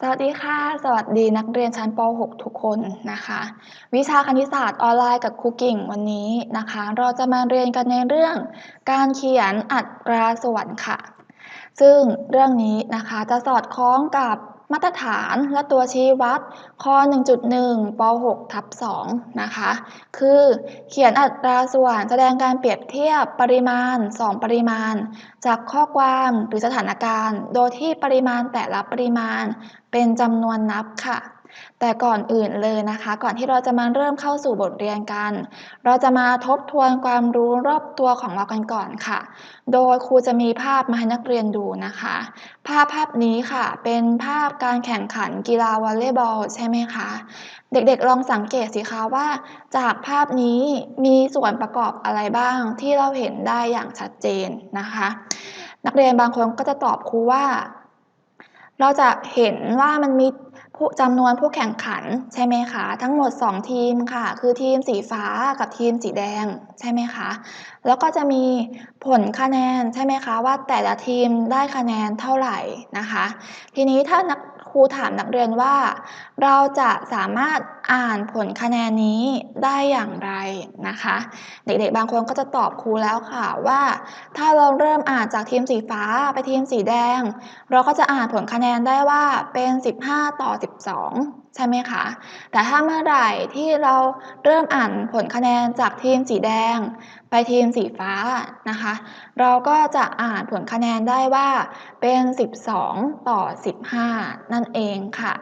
สวัสดีค่ะ สวัสดีนักเรียนชั้นป .6 ทุกคนนะคะ วิชาคณิตศาสตร์ออนไลน์กับครูกิ่งวันนี้นะคะ เราจะมาเรียนกันในเรื่อง การเขียนอัตราส่วนค่ะ ซึ่งเรื่องนี้นะคะจะสอดคล้องกับ มาตรฐานและตัวชี้วัดข้อ 1.1ป .6 ทับ2นะคะ คือเขียนอัตราส่วนแสดงการเปรียบเทียบปริมาณ 2 ปริมาณ จากข้อความหรือสถานการณ์ โดยที่ปริมาณแต่ละปริมาณเป็นจำนวนนับค่ะ แต่ก่อนอื่นเลยนะคะ ก่อนที่เราจะมาเริ่มเข้าสู่บทเรียนกัน เราจะมาทบทวนความรู้รอบตัวของเรากันก่อนค่ะ โดยครูจะมีภาพมาให้นักเรียนดูนะคะ ภาพภาพนี้ค่ะ เป็นภาพการแข่งขันกีฬาวอลเลย์บอลใช่ไหมคะ เด็กๆลองสังเกตสิคะว่า จากภาพนี้มีส่วนประกอบอะไรบ้างที่เราเห็นได้อย่างชัดเจนนะคะ นักเรียนบางคนก็จะตอบครูว่าเราจะเห็นว่ามันมี ผู้จำนวนผู้แข่งขันใช่ไหมคะ ทั้งหมด 2 ทีมค่ะ คือทีมสีฟ้ากับทีมสีแดงใช่ไหมคะ แล้วก็จะมีผลคะแนนใช่ไหมคะ ว่าแต่ละทีมได้คะแนนเท่าไหร่นะคะ ทีนี้ถ้านักครูถามนักเรียนว่า เราจะสามารถ อ่านผลคะแนนนี้ได้อย่างไรนะคะ เด็กๆบางคนก็จะตอบครูแล้วค่ะว่า ถ้าเราเริ่มอ่านจากทีมสีฟ้าไปทีมสีแดง เราก็จะอ่านผลคะแนนได้ว่าเป็น 15 ต่อ 12 ใช่ไหมคะแต่ถ้าเมื่อไหร่ที่เราเริ่มอ่านผลคะแนนจากทีมสีแดง ไปทีมสีฟ้านะคะ เราก็จะอ่านผลคะแนนได้ว่าเป็น 12 ต่อ 15 นั่นเองค่ะ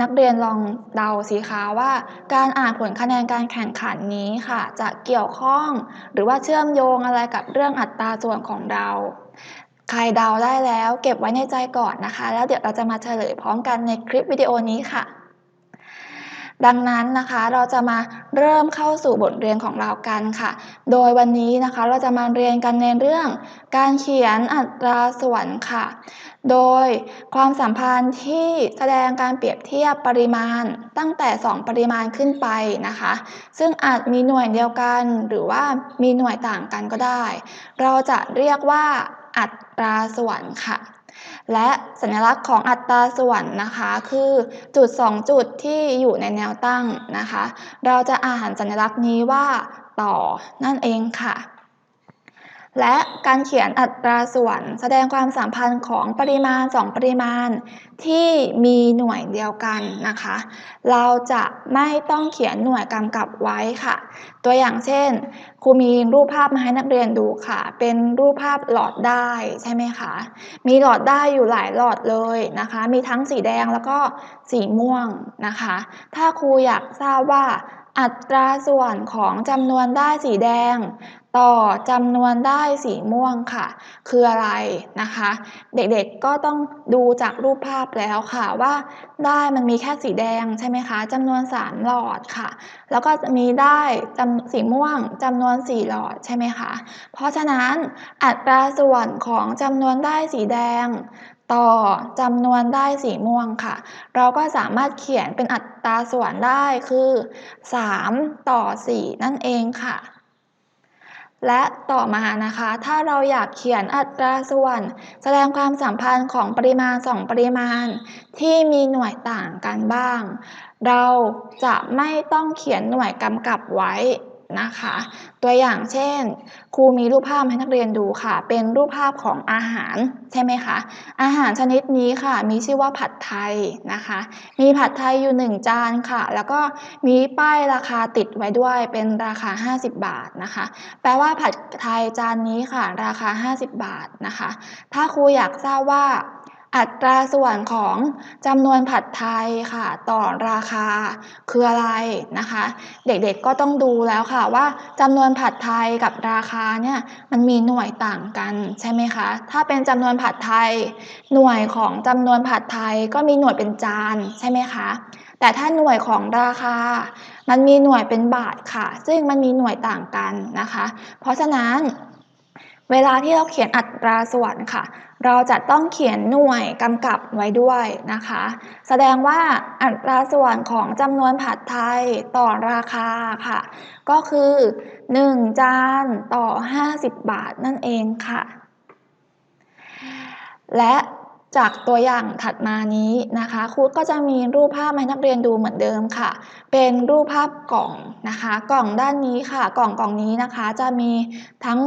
นักเรียนลองเดาสิคะว่า การอ่านผลคะแนนการแข่งขันนี้ค่ะ จะเกี่ยวข้อง หรือว่าเชื่อมโยงอะไรกับเรื่องอัตราส่วนของเรา ใครเดาได้แล้วเก็บไว้ในใจก่อนนะคะ แล้วเดี๋ยวเราจะมาเฉลยพร้อมกันในคลิปวิดีโอนี้ค่ะดังนั้นนะคะเราจะมาเริ่มเข้าสู่บทเรียนของเรากันค่ะ โดยวันนี้นะคะเราจะมาเรียนกันในเรื่อง การเขียนอัตราส่วนค่ะ โดยความสัมพันธ์ที่แสดงการเปรียบเทียบปริมาณตั้งแต่ 2 ปริมาณขึ้นไปนะคะ ซึ่งอาจมีหน่วยเดียวกันหรือว่ามีหน่วยต่างกันก็ได้ เราจะเรียกว่าอัตราส่วนค่ะ และสัญลักษณ์ของอัตราส่วนนะคะ คือจุด 2 จุดที่อยู่ในแนวตั้งนะคะ เราจะอ่านสัญลักษณ์นี้ว่าต่อนั่นเองค่ะ และการเขียนอัตราส่วนแสดงความสัมพันธ์ของปริมาณ 2 ปริมาณที่มีหน่วยเดียวกันนะคะ เราจะไม่ต้องเขียนหน่วยกำกับไว้ค่ะ ตัวอย่างเช่น ครูมีรูปภาพมาให้นักเรียนดูค่ะ เป็นรูปภาพหลอดได้ใช่ไหมคะ มีหลอดได้อยู่หลายหลอดเลยนะคะ มีทั้งสีแดงแล้วก็สีม่วงนะคะ ถ้าครูอยากทราบว่า อัตราส่วนของจำนวนได้สีแดง ต่อจำนวนได้สีม่วงค่ะ คืออะไรนะคะ เด็กๆก็ต้องดูจากรูปภาพแล้วค่ะว่าได้มันมีแค่สีแดงใช่ไหมคะจำนวน 3 หลอดค่ะ แล้วก็มีได้จำสีม่วงจำนวน 4 หลอดใช่ไหมคะเพราะฉะนั้นอัตราส่วนของจำนวนได้สีแดง ต่อจำนวนได้สีม่วงค่ะ เราก็สามารถเขียนเป็นอัตราส่วนได้คือ 3 ต่อ 4 นั่นเองค่ะ และต่อมานะคะ ถ้าเราอยากเขียนอัตราส่วน แสดงความสัมพันธ์ของปริมาณ 2 ปริมาณ ที่มีหน่วยต่างกันบ้าง เราจะไม่ต้องเขียนหน่วยกำกับไว้ นะคะ ตัวอย่างเช่น ครูมีรูปภาพให้นักเรียนดูค่ะ เป็นรูปภาพของอาหารใช่ไหมคะ อาหารชนิดนี้ค่ะ มีชื่อว่าผัดไทยนะคะ มีผัดไทยอยู่ 1 จานค่ะ แล้วก็มีป้ายราคาติดไว้ด้วยเป็นราคา 50 บาทนะคะ แปลว่าผัดไทยจานนี้ค่ะ ราคา 50 บาทนะคะ ถ้าครูอยากทราบว่า อัตราส่วนของจำนวนผัดไทยค่ะ ต่อราคาคืออะไรนะคะ เด็กๆก็ต้องดูแล้วค่ะว่าจำนวนผัดไทยกับราคาเนี่ยมันมีหน่วยต่างกันใช่ไหมคะ ถ้าเป็นจำนวนผัดไทย หน่วยของจำนวนผัดไทยก็มีหน่วยเป็นจานใช่ไหมคะแต่ถ้าหน่วยของราคา มันมีหน่วยเป็นบาทค่ะ ซึ่งมันมีหน่วยต่างกันนะคะ เพราะฉะนั้น เวลาที่เราเขียนอัตราส่วนค่ะ เราจะต้องเขียนหน่วยกำกับไว้ด้วยนะคะ แสดงว่าอัตราส่วนของจำนวนผัดไทยต่อราคาค่ะ ก็คือ 1 จานต่อ 50 บาทนั่นเองค่ะ และจากตัวอย่างถัดมานี้นะคะครูก็จะมีรูปภาพให้นักเรียนดูเหมือนเดิมค่ะ เป็นรูปภาพกล่องนะคะ กล่องด้านนี้ค่ะ กล่องกล่องนี้นะคะ จะมีทั้ง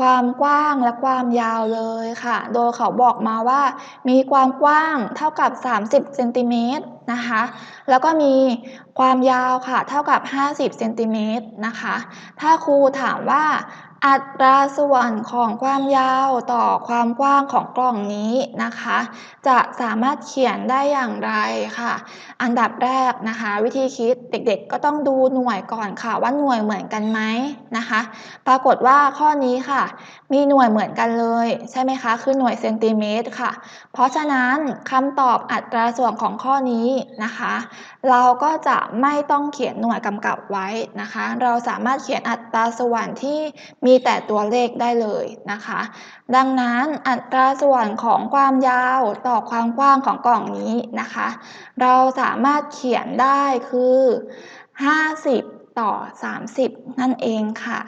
ความกว้างและความยาวเลยค่ะ โดยเขาบอกมาว่ามีความกว้างเท่ากับ 30เซนติเมตร นะคะ แล้วก็มีความยาวค่ะ เท่ากับ 50เซนติเมตรนะคะ ถ้าครูถามว่าอัตราส่วนของความยาวต่อความกว้างของกล่องนี้นะคะ จะสามารถเขียนได้อย่างไรค่ะ อันดับแรกนะคะ วิธีคิดเด็กๆ ก็ต้องดูหน่วยก่อนค่ะ ว่าหน่วยเหมือนกันไหมนะคะ ปรากฏว่าข้อนี้ค่ะ มีหน่วยเหมือนกันเลย ใช่ไหมคะ คือหน่วยเซนติเมตรค่ะ เพราะฉะนั้นคำตอบอัตราส่วนของข้อนี้นะคะ เราก็จะไม่ต้องเขียนหน่วยกำกับไว้นะคะ เราสามารถเขียนอัตราส่วนที่มีแต่ตัวเลขได้เลยนะคะ ดังนั้นอัตราส่วนของความยาวต่อความกว้างของกล่องนี้นะคะ เราสามารถเขียนได้คือ 50 ต่อ 30 นั่นเองค่ะ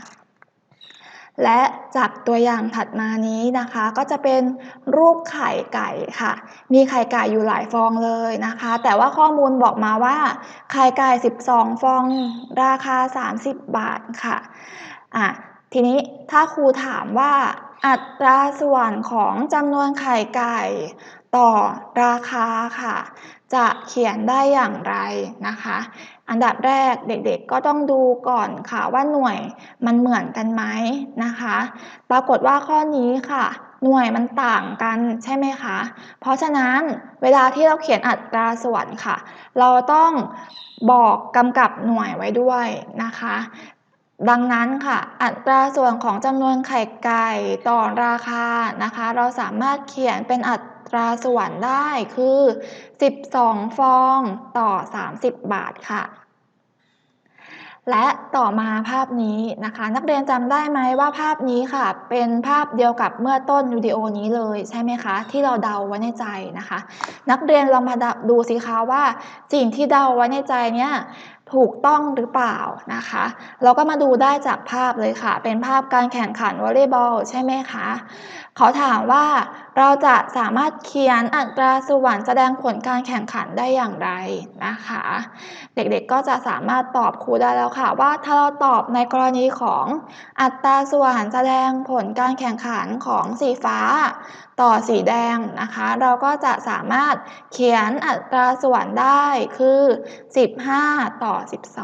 และจากตัวอย่างถัดมานี้นะคะ ก็จะเป็นรูปไข่ไก่ค่ะ มีไข่ไก่อยู่หลายฟองเลยนะคะ แต่ว่าข้อมูลบอกมาว่า ไข่ไก่ 12 ฟองราคา 30 บาทค่ะอะทีนี้ถ้าครูถามว่าอัตราส่วนของจำนวนไข่ไก่ต่อราคาค่ะ จะเขียนได้อย่างไรนะคะ อันดับแรกเด็กๆก็ต้องดูก่อนค่ะว่าหน่วยมันเหมือนกันไหมนะคะ ปรากฏว่าข้อนี้ค่ะ หน่วยมันต่างกันใช่ไหมคะ เพราะฉะนั้นเวลาที่เราเขียนอัตราส่วนค่ะ เราต้องบอกกำกับหน่วยไว้ด้วยนะคะดังนั้นค่ะอัตราส่วนของจำนวนไข่ไก่ต่อราคานะคะ เราสามารถเขียนเป็นอั ตราส่วนได้คือ 12 ฟองต่อ 30 บาทค่ะ และต่อมาภาพนี้นะคะ นักเรียนจำได้ไหมว่าภาพนี้ค่ะ เป็นภาพเดียวกับเมื่อต้นวิดีโอนี้เลยใช่ไหมคะ ที่เราเดาไว้ในใจนะคะ นักเรียนลองมาดูสิคะว่าสิ่งที่เดาไว้ในใจเนี้ย ถูกต้องหรือเปล่านะคะ เราก็มาดูได้จากภาพเลยค่ะ เป็นภาพการแข่งขันวอลเลย์บอลใช่ไหมคะ เขาถามว่าเราจะสามารถเขียนอัตราส่วนแสดงผลการแข่งขันได้อย่างไรนะคะ เด็กๆก็จะสามารถตอบครูได้แล้วค่ะ ว่าถ้าเราตอบในกรณีของอัตราส่วนแสดงผลการแข่งขันของสีฟ้า ต่อสีแดงนะคะ เราก็จะสามารถเขียนอัตราส่วนได้คือ 15 ต่อ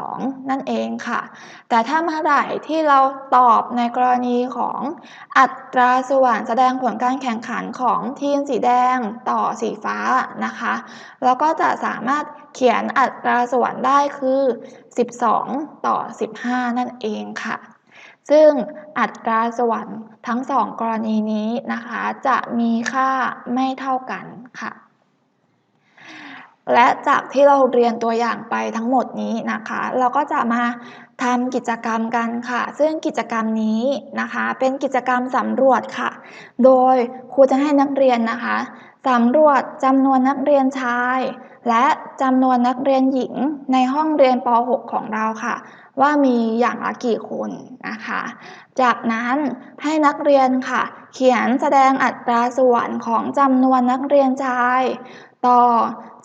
12 นั่นเองค่ะ แต่ถ้าเมื่อไหร่ที่เราตอบในกรณีของอัตราส่วนแสดงผลการแข่งขันของทีมสีแดงต่อสีฟ้านะคะเราก็จะสามารถเขียนอัตราส่วนได้คือ 12 ต่อ 15 นั่นเองค่ะ ซึ่งอัตราส่วนทั้งสองกรณีนี้นะคะ จะมีค่าไม่เท่ากันค่ะ และจากที่เราเรียนตัวอย่างไปทั้งหมดนี้นะคะ เราก็จะมาทำกิจกรรมกันค่ะ ซึ่งกิจกรรมนี้นะคะ เป็นกิจกรรมสำรวจค่ะ โดยครูจะให้นักเรียนนะคะสำรวจจำนวนนักเรียนชาย และจำนวนนักเรียนหญิงในห้องเรียนป .6 ของเราค่ะ ว่ามีอย่างละกี่คนนะคะ จากนั้นให้นักเรียนค่ะ เขียนแสดงอัตราส่วนของจำนวนนักเรียนชาย ต่อ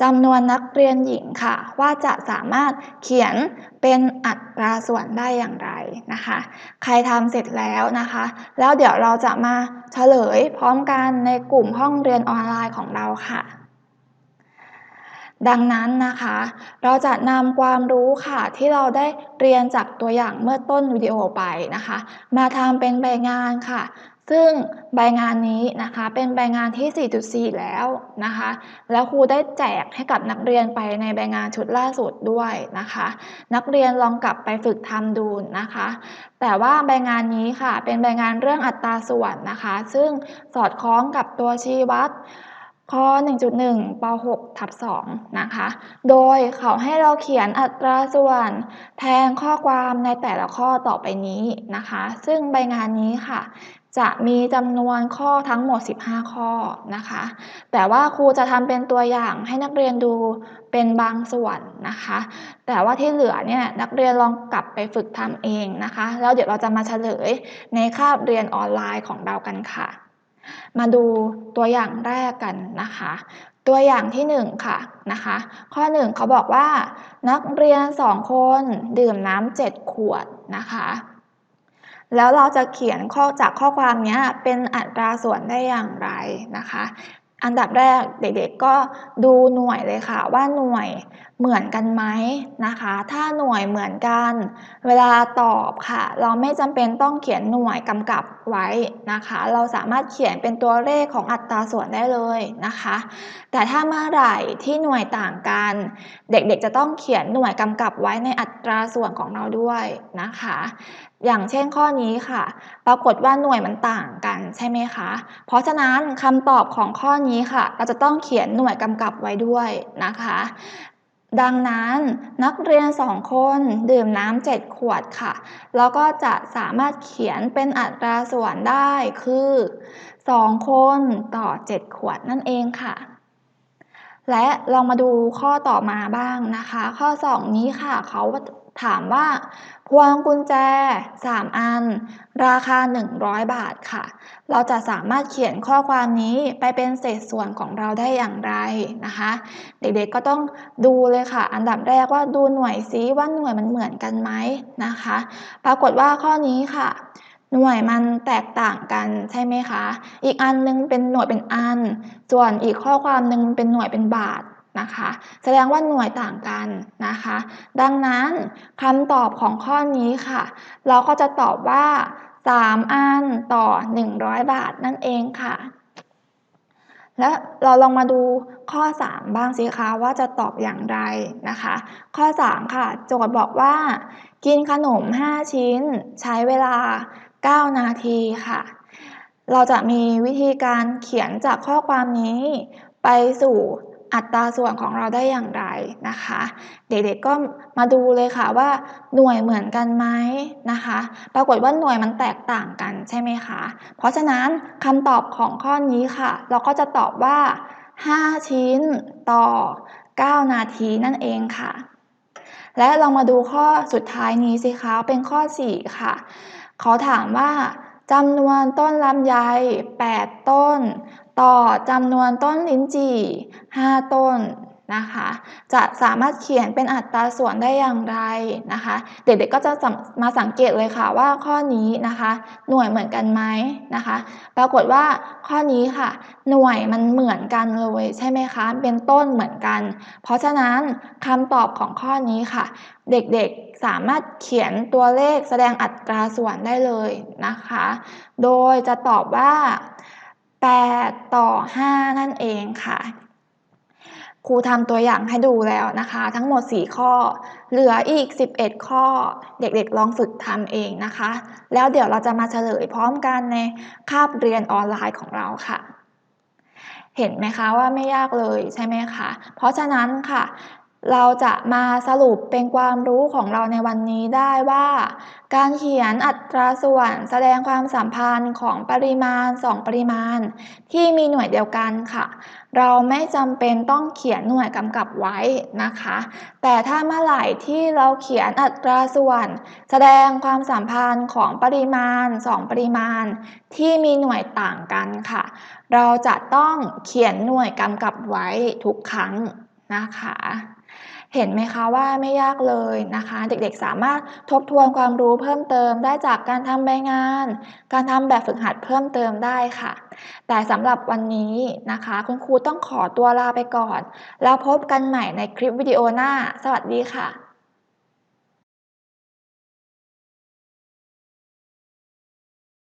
จำนวนนักเรียนหญิงค่ะ ว่าจะสามารถเขียนเป็นอัตราส่วนได้อย่างไรนะคะ ใครทำเสร็จแล้วนะคะ แล้วเดี๋ยวเราจะมาเฉลยพร้อมกันในกลุ่มห้องเรียนออนไลน์ของเราค่ะ ดังนั้นนะคะ เราจะนำความรู้ค่ะที่เราได้เรียนจากตัวอย่างเมื่อต้นวิดีโอไปนะคะ มาทำเป็นใบงานค่ะ ซึ่งใบงานนี้นะคะเป็นใบงานที่ 4.4 แล้วนะคะ แล้วครูได้แจกให้กับนักเรียนไปในใบงานชุดล่าสุดด้วยนะคะ นักเรียนลองกลับไปฝึกทำดูนะคะ แต่ว่าใบงานนี้ค่ะเป็นใบงานเรื่องอัตราส่วนนะคะ ซึ่งสอดคล้องกับตัวชี้วัด ข้อ 1.1ป .6 ทับ2นะคะ โดยเขาให้เราเขียนอัตราส่วนแทนข้อความในแต่ละข้อต่อไปนี้นะคะ ซึ่งใบงานนี้ค่ะ จะมีจำนวนข้อทั้งหมด 15 ข้อนะคะ แต่ว่าครูจะทำเป็นตัวอย่างให้นักเรียนดูเป็นบางส่วนนะคะ แต่ว่าที่เหลือเนี่ยนักเรียนลองกลับไปฝึกทำเองนะคะ แล้วเดี๋ยวเราจะมาเฉลยในคาบเรียนออนไลน์ของเรากันค่ะ มาดูตัวอย่างแรกกันนะคะ ตัวอย่างที่ 1 ค่ะนะคะ ข้อ 1เขาบอกว่า นักเรียน 2 คนดื่มน้ำ7ขวดนะคะ แล้วเราจะเขียนข้อจากข้อความนี้เป็นอัตราส่วนได้อย่างไรนะคะ อันดับแรกเด็กๆก็ดูหน่วยเลยค่ะ ว่าหน่วยเหมือนกันไหมนะคะ ถ้าหน่วยเหมือนกัน เวลาตอบค่ะ เราไม่จำเป็นต้องเขียนหน่วยกำกับไว้นะคะ เราสามารถเขียนเป็นตัวเลขของอัตราส่วนได้เลยนะคะ แต่ถ้าเมื่อไหร่ที่หน่วยต่างกัน เด็กๆจะต้องเขียนหน่วยกำกับไว้ในอัตราส่วนของเราด้วยนะคะ อย่างเช่นข้อนี้ค่ะ ปรากฏว่าหน่วยมันต่างกันใช่ไหมคะ เพราะฉะนั้นคำตอบของข้อนี้ค่ะ เราจะต้องเขียนหน่วยกำกับไว้ด้วยนะคะ ดังนั้นนักเรียนสองคนดื่มน้ำเจ็ดขวดค่ะ แล้วก็จะสามารถเขียนเป็นอัตราส่วนได้คือ 2 คนต่อ 7 ขวดนั่นเองค่ะ และลองมาดูข้อต่อมาบ้างนะคะ ข้อ 2 นี้ค่ะเขาถามว่า พวงกุญแจ 3 อัน ราคา 100 บาทค่ะ เราจะสามารถเขียนข้อความนี้ไปเป็นเศษส่วนของเราได้อย่างไรนะคะ เด็กๆก็ต้องดูเลยค่ะ อันดับแรกว่าดูหน่วยซิว่าหน่วยมันเหมือนกันไหมนะคะ ปรากฏว่าข้อนี้ค่ะ หน่วยมันแตกต่างกันใช่ไหมคะ อีกอันนึงเป็นหน่วยเป็นอัน ส่วนอีกข้อความหนึ่งเป็นหน่วยเป็นบาทนะคะ แสดงว่าหน่วยต่างกันนะคะ ดังนั้นคำตอบของข้อนี้ค่ะ เราก็จะตอบว่า 3 อันต่อ 100 บาทนั่นเองค่ะ แล้วเราลองมาดูข้อ 3 บ้างสิคะว่าจะตอบอย่างไรนะคะ ข้อ 3 ค่ะ โจทย์บอกว่า กินขนม 5 ชิ้น ใช้เวลา 9 นาทีค่ะ เราจะมีวิธีการเขียนจากข้อความนี้ไปสู่อัตราส่วนของเราได้อย่างไรนะคะ เด็กๆก็มาดูเลยค่ะว่าหน่วยเหมือนกันไหมนะคะ ปรากฏว่าหน่วยมันแตกต่างกันใช่ไหมคะ เพราะฉะนั้นคำตอบของข้อนี้ค่ะ เราก็จะตอบว่า 5 ชิ้นต่อ 9 นาทีนั่นเองค่ะ และเรามาดูข้อสุดท้ายนี้สิคะเป็นข้อ 4 ค่ะ เขาถามว่าจำนวนต้นลำไย 8 ต้น ต่อจำนวนต้นลิ้นจี่ 5 ต้นนะคะ จะสามารถเขียนเป็นอัตราส่วนได้อย่างไรนะคะ เด็กๆก็จะมาสังเกตเลยค่ะว่าข้อนี้นะคะ หน่วยเหมือนกันไหมนะคะ ปรากฏว่าข้อนี้ค่ะ หน่วยมันเหมือนกันเลยใช่ไหมคะ เป็นต้นเหมือนกัน เพราะฉะนั้นคำตอบของข้อนี้ค่ะ เด็กๆ สามารถเขียนตัวเลขแสดงอัตราส่วนได้เลยนะคะ โดยจะตอบว่า 8 ต่อ 5 นั่นเองค่ะ ครูทำตัวอย่างให้ดูแล้วนะคะ ทั้งหมด 4 ข้อ เหลืออีก 11 ข้อ เด็กๆลองฝึกทำเองนะคะ แล้วเดี๋ยวเราจะมาเฉลยพร้อมกันในคาบเรียนออนไลน์ของเราค่ะเห็นไหมคะว่าไม่ยากเลยใช่ไหมคะ เพราะฉะนั้นค่ะ เราจะมาสรุปเป็นความรู้ของเราในวันนี้ได้ว่า การเขียนอัตราส่วนแสดงความสัมพันธ์ของปริมาณ 2 ปริมาณ ที่มีหน่วยเดียวกันค่ะ เราไม่จำเป็นต้องเขียนหน่วยกำกับไว้นะคะ แต่ถ้าเมื่อไหร่ที่เราเขียนอัตราส่วน แสดงความสัมพันธ์ของปริมาณ 2 ปริมาณ ที่มีหน่วยต่างกันค่ะ เราจะต้องเขียนหน่วยกำกับไว้ทุกครั้งนะคะ เห็นไหมคะว่าไม่ยากเลยนะคะ เด็กๆสามารถทบทวนความรู้เพิ่มเติมได้จากการทำใบงาน การทำแบบฝึกหัดเพิ่มเติมได้ค่ะ แต่สำหรับวันนี้นะคะ คุณครูต้องขอตัวลาไปก่อน แล้วพบกันใหม่ในคลิปวิดีโอหน้า สวัสดีค่ะ